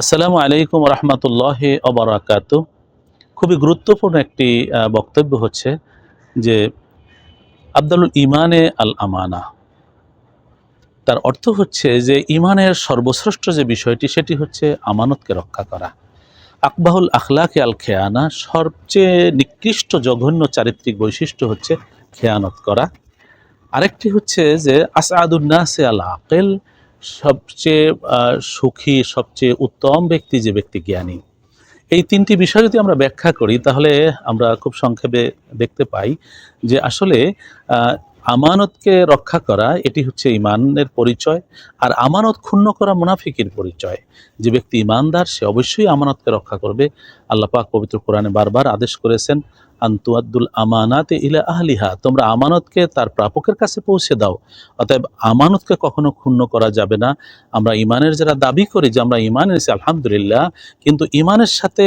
আসসালামু আলাইকুম রহমতুল্লাহ অবরাকাত খুবই গুরুত্বপূর্ণ একটি বক্তব্য হচ্ছে যে আব্দুল ইমানে আল আমানা। তার অর্থ হচ্ছে যে ইমানের সর্বশ্রেষ্ঠ যে বিষয়টি সেটি হচ্ছে আমানতকে রক্ষা করা। আকবাহুল আখলাকে আল খেয়ানা সবচেয়ে নিকৃষ্ট জঘন্য চারিত্রিক বৈশিষ্ট্য হচ্ছে খেয়ানত করা। আরেকটি হচ্ছে যে আসাদুন্নাসে আল আকেল সবচেয়ে সুখী, সবচেয়ে উত্তম ব্যক্তি যে ব্যক্তি জ্ঞানী। এই তিনটি বিষয় যদি আমরা ব্যাখ্যা করি, তাহলে আমরা খুব সংক্ষেপে দেখতে পাই যে আসলে আমানতকে রক্ষা করা, এটি হচ্ছে ইমানের পরিচয়। আর আমানত ক্ষুণ্ণ করা মুনাফিকের পরিচয়। যে ব্যক্তি ইমানদার, সে অবশ্যই আমানতকে রক্ষা করবে। আল্লাহ পাক পবিত্র কোরআনে বারবার আদেশ করেছেন আন্তুয়াদ্দুল আমানাতে ইলা আহলিহা তোমরা আমানতকে তার প্রাপকের কাছে পৌঁছে দাও। অতএব আমানতকে কখনো ক্ষুণ্ণ করা যাবে না। আমরা ইমানের যারা দাবি করি যে আমরা ইমান এনেছি, আলহামদুলিল্লাহ, কিন্তু ইমানের সাথে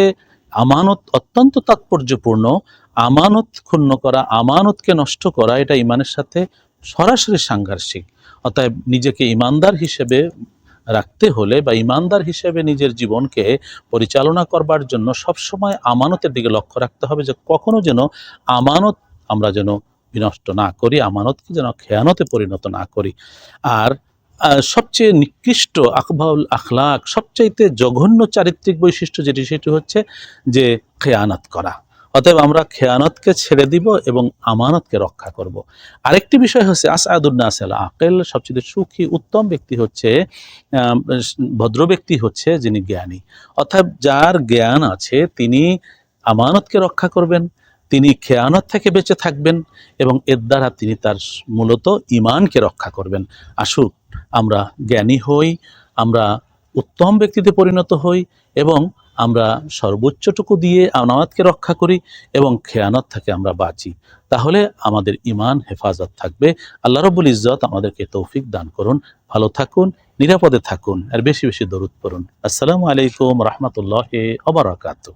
আমানত অত্যন্ত তাৎপর্যপূর্ণ। আমানত ক্ষুণ্ণ করা, আমানতকে নষ্ট করা, এটা ইমানের সাথে সরাসরি সাংঘর্ষিক। অতএব নিজেকে ইমানদার হিসেবে রাখতে হলে বা ইমানদার হিসেবে নিজের জীবনকে পরিচালনা করবার জন্য সবসময় আমানতের দিকে লক্ষ্য রাখতে হবে যে কখনো যেন আমানত আমরা যেন বিনষ্ট না করি, আমানতকে যেন খেয়ানতে পরিণত না করি। আর সবচেয়ে নিকৃষ্ট আকবাউল আখলাক, সবচাইতে জঘন্য চারিত্রিক বৈশিষ্ট্য যেটি, সেটি হচ্ছে যে খেয়ানত করা। অতএব আমরা খেয়ানতকে ছেড়ে দিব এবং আমানতকে রক্ষা করব। আরেকটি বিষয় হচ্ছে আসাদুন্নাস আল আকেল, সবচেয়ে সুখী, উত্তম ব্যক্তি হচ্ছে ভদ্র ব্যক্তি হচ্ছে যিনি জ্ঞানী। অর্থাৎ যার জ্ঞান আছে তিনি আমানতকে রক্ষা করবেন। তিনি খেয়ানত থেকে বেঁচে থাকবেন এবং এর দ্বারা তিনি তার মূলত ইমানকে রক্ষা করবেন। আসুক আমরা জ্ঞানী হই, আমরা উত্তম ব্যক্তিতে পরিণত হই এবং আমরা সর্বোচ্চটুকু দিয়ে আমানতকে রক্ষা করি এবং খেয়ানত থেকে আমরা বাঁচি। তাহলে আমাদের ইমান হেফাজত থাকবে। আল্লাহ রবুল ইজ্জত আমাদেরকে তৌফিক দান করুন। ভালো থাকুন, নিরাপদে থাকুন, আর বেশি বেশি দরুদ পড়ুন। আসসালামু আলাইকুম রহমতুল্লাহ অবরাকাতু